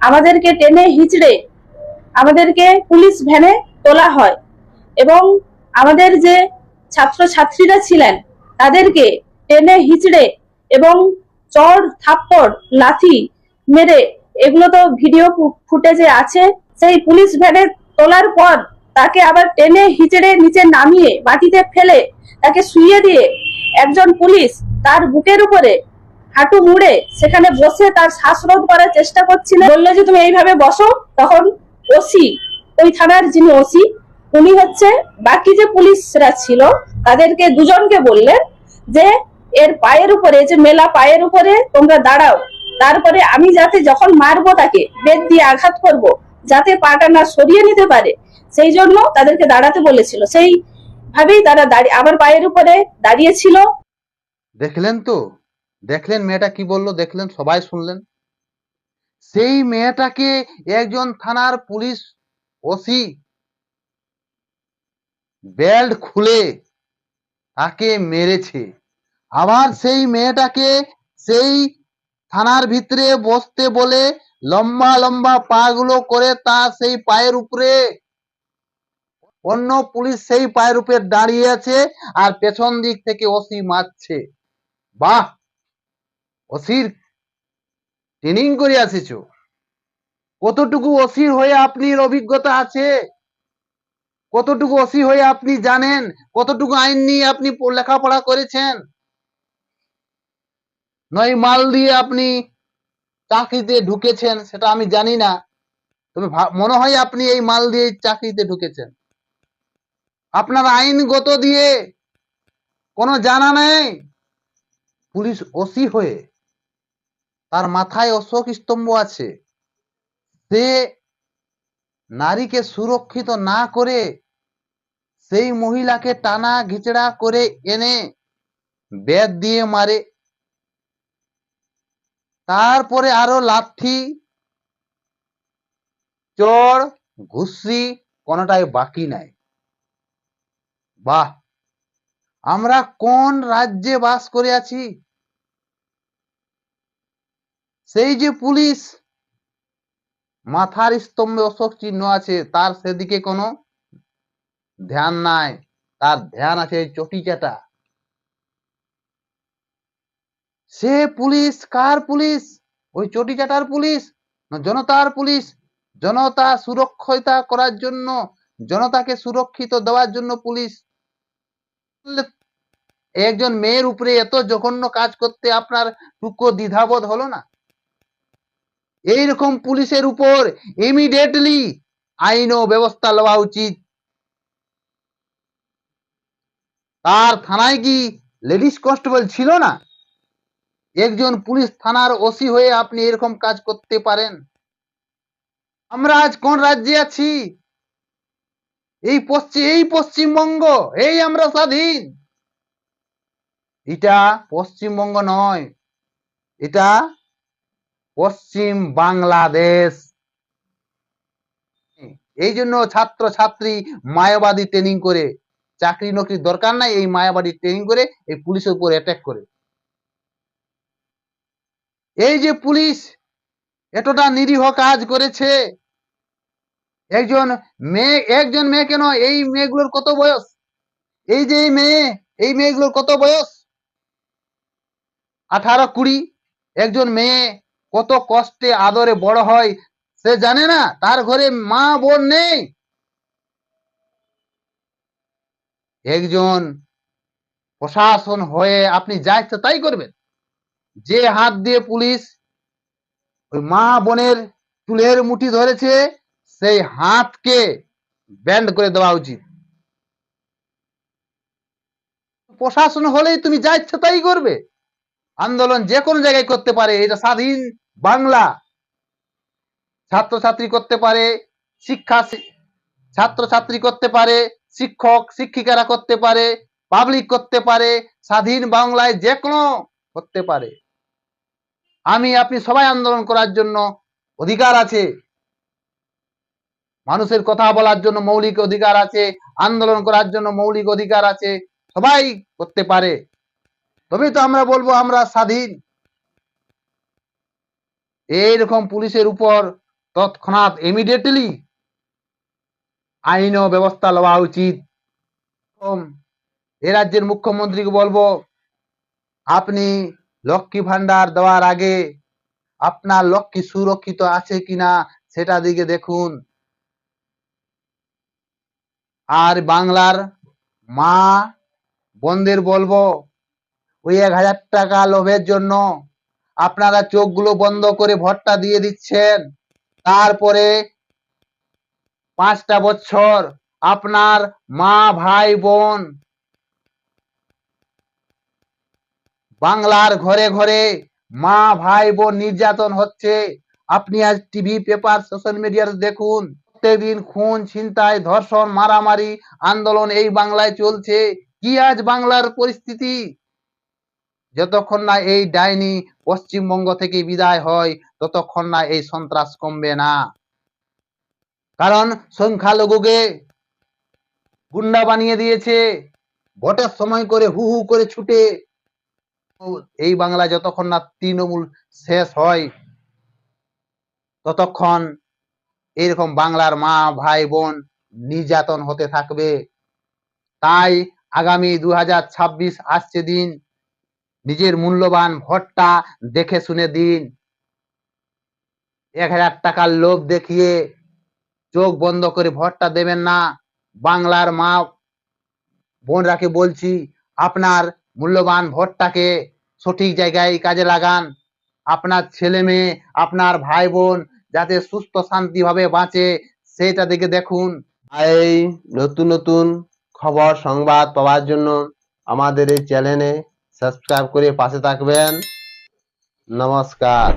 আমাদেরকে টেনে হিচড়ে আমাদেরকে পুলিশ ভ্যানে তোলা হয় এবং আমাদের যে ছাত্রছাত্রীরা ছিলেন তাদেরকে টেনে হিচড়ে এবং চড় থাপ্পড়, লাথি মেরে এগুলো তো ভিডিও ফুটেজে আছে। সেই পুলিশ ভ্যানে তোলার পর তাকে আবার টেনে হিচড়ে নিচে নামিয়ে মাটিতে ফেলে তাকে শুইয়ে দিয়ে একজন পুলিশ তার বুকের উপরে হাঁটু মুড়ে সেখানে বসে তার শ্বাসরোধ করার চেষ্টা করছিলেন। বলল যে, তুমি এইভাবে বসো। তখন ওসি, ওই থানার যিনি ওসি, উনি হচ্ছে বাকি যে পুলিশরা ছিল, তাদেরকে দুজনকে বললেন যে, এর পায়ের উপরে যে মেলা পায়ের উপরে তোমরা দাঁড়াও। তারপরে আমি যাতে যখন মারবো তাকে, বেদ দিয়ে আঘাত করব, যাতে পাটা না সরিয়ে নিতে পারে। সেই জন্য তাদেরকে দাঁড়াতে বলেছিল। সেই ভাবেই তারা দাঁড়িয়ে, আমার পায়ের উপরে দাঁড়িয়েছিল। দেখলেন তো? দেখলেন মেয়েটা কি বলল? দেখলেন, সবাই শুনলেন। সেই মেয়েটাকে একজন থানার পুলিশ ওসি বেল্ট খুলে তাকে মেরেছে। আবার সেই মেয়েটাকে সেই থানার ভিতরে বসতে বলে লম্বা লম্বা পা গুলো করে তার সেই পায়ের উপরে, অন্য পুলিশ সেই পায়ের উপরে দাঁড়িয়ে আছে আর পেছন দিক থেকে ওসি মারছে। বাহ! ওসির ট্রেনিং করে আসিছো। কতটুকু ওসির হয়ে আপনার অভিজ্ঞতা আছে? কতটুকু ওসি হয়ে আপনি জানেন? কতটুকু আইন নিয়ে আপনি লেখাপড়া করেছেন? নয় মাল দিয়ে আপনি চাকরিতে ঢুকেছেন, সেটা আমি জানি না। তবে মনে হয় আপনি এই মাল দিয়ে চাকরিতে ঢুকেছেন। আপনার আইনগত দিয়ে কোনো জানা নেই। পুলিশ ওসি হয়ে তার মাথায় অশোক স্তম্ভ আছে। সে নারীকে সুরক্ষিত না করে সেই মহিলাকে টানা ঘিচড়া করে এনে বেদ দিয়ে মারে। তারপরে আরও লাঠি, চড়, ঘুষি কোনটাই বাকি নাই। বাহ! আমরা কোন রাজ্যে বাস করে আছি? সেই যে পুলিশ, মাথার স্তম্ভে অশোক চিহ্ন আছে, তার সেদিকে কোনো ধ্যান নাই। তার ধ্যান আছে চটি চাটা সে পুলিশ কার পুলিশ? ওই চটি চাটার পুলিশ জনতার পুলিশ? জনতা সুরক্ষিতা করার জন্য, জনতাকে সুরক্ষিত দেওয়ার জন্য পুলিশ। একজন মেয়ের উপরে এত জঘন্য কাজ করতে আপনার টুকো দ্বিধাবোধ হলো না? এইরকম পুলিশের উপর ইমিডিয়েটলি আইন ও ব্যবস্থা লওয়া উচিত। তার থানায় কি লেডিস কনস্টেবল ছিল না? একজন পুলিশ থানার ওসি হয়ে আপনি এরকম কাজ করতে পারেন। আমরা আজ কোন রাজ্যে আছি? এই পশ্চিম এই পশ্চিমবঙ্গ, এই আমরা স্বাধীন। এটা পশ্চিমবঙ্গ নয়, এটা পশ্চিম বাংলাদেশ। এই জন্য ছাত্র ছাত্রী মায়াবাদী ট্রেনিং করে, চাকরি নকরির দরকার নাই, এই মায়াবাদী ট্রেনিং করে এই পুলিশের উপর অ্যাটাক করে। এই যে পুলিশ এতটা নিরীহ কাজ করেছে, একজন মেয়ে একজন মেয়ে কেন? এই মেয়েগুলোর কত বয়স? এই যে এই মেয়ে, এই মেয়েগুলোর কত বয়স? আঠারো কুড়ি, একজন মেয়ে কত কষ্টে আদরে বড় হয়, সে জানে না, তার ঘরে মা বোন নেই। একজন প্রশাসন হয়ে আপনি যা ইচ্ছা তাই করবেন। যে হাত দিয়ে পুলিশ ওই মা বোনের চুলের মুঠি ধরেছে, সেই হাতকে ব্যান্ড করে দেওয়া উচিত। প্রশাসন হলেই তুমি যা ইচ্ছা তাই করবে। আন্দোলন যে কোনো জায়গায় করতে পারে, এটা স্বাধীন বাংলা ছাত্রছাত্রী করতে পারে, শিক্ষা ছাত্রছাত্রী করতে পারে, শিক্ষক, শিক্ষিকারা করতে পারে পাবলিক করতে পারে, স্বাধীন বাংলায় যে কোনো করতে পারে। আমি, আপনি সবাই আন্দোলন করার জন্য অধিকার আছে। মানুষের কথা বলার জন্য মৌলিক অধিকার আছে, আন্দোলন করার জন্য মৌলিক অধিকার আছে, সবাই করতে পারে। তবেই তো আমরা বলব আমরা স্বাধীন। এইরকম পুলিশের উপর তৎক্ষণাৎ ইমিডিয়েটলি আইন ব্যবস্থা লওয়া উচিত। এ রাজ্যের মুখ্যমন্ত্রীকে বলব, আপনি লক্ষ্মী ভান্ডার দেওয়ার আগে আপনার লক্ষ্মী সুরক্ষিত আছে কিনা সেটা দিকে দেখুন। আর বাংলার মা বোনদের বলব, ওই এক হাজার টাকা লোভের জন্য আপনারা চোখগুলো বন্ধ করে ভোটটা দিয়ে দিচ্ছেন। তারপরে পাঁচটা বছর আপনার মা, ভাই, বোন বাংলার ঘরে ঘরে মা, ভাই, বোন নির্যাতন হচ্ছে। আপনি আজ টিভি পেপার, সোশ্যাল মিডিয়াতে দেখুন, প্রত্যেকদিন খুন, ছিনতাই, ধর্ষণ, মারামারি, আন্দোলন এই বাংলায় চলছে। কি আজ বাংলার পরিস্থিতি? যতক্ষণ না এই ডাইনি পশ্চিমবঙ্গ থেকে বিদায় হয়, ততক্ষণ না এই সন্ত্রাস কমবে না। কারণ সংখ্যালঘুকে গুন্ডা বানিয়ে দিয়েছে, ভোটের সময় করে হু হু করে ছুটে। এই বাংলা যতক্ষণ না তৃণমূল শেষ হয়, ততক্ষণ এরকম বাংলার মা, ভাই, বোন নির্যাতন হতে থাকবে। তাই আগামী দু হাজার ছাব্বিশ আসছে দিন নিজের মূল্যবান ভোটটা দেখে শুনে দিন। এক হাজার টাকার লোভ দেখিয়ে চোখ বন্ধ করে ভোটটা দেবেন না। বাংলার মা বোনরাকে বলছি, আপনার মূল্যবান ভোটটাকে সঠিক জায়গায় কাজে লাগান। আপনার ছেলে মেয়ে, আপনার ভাই বোন যাতে সুস্থ, শান্তিভাবে বাঁচে, সেটা দিকে দেখুন। এই নতুন নতুন খবর, সংবাদ পাওয়ার জন্য আমাদের এই চ্যানেলে সাবস্ক্রাইব করে পাশে থাকবেন নমস্কার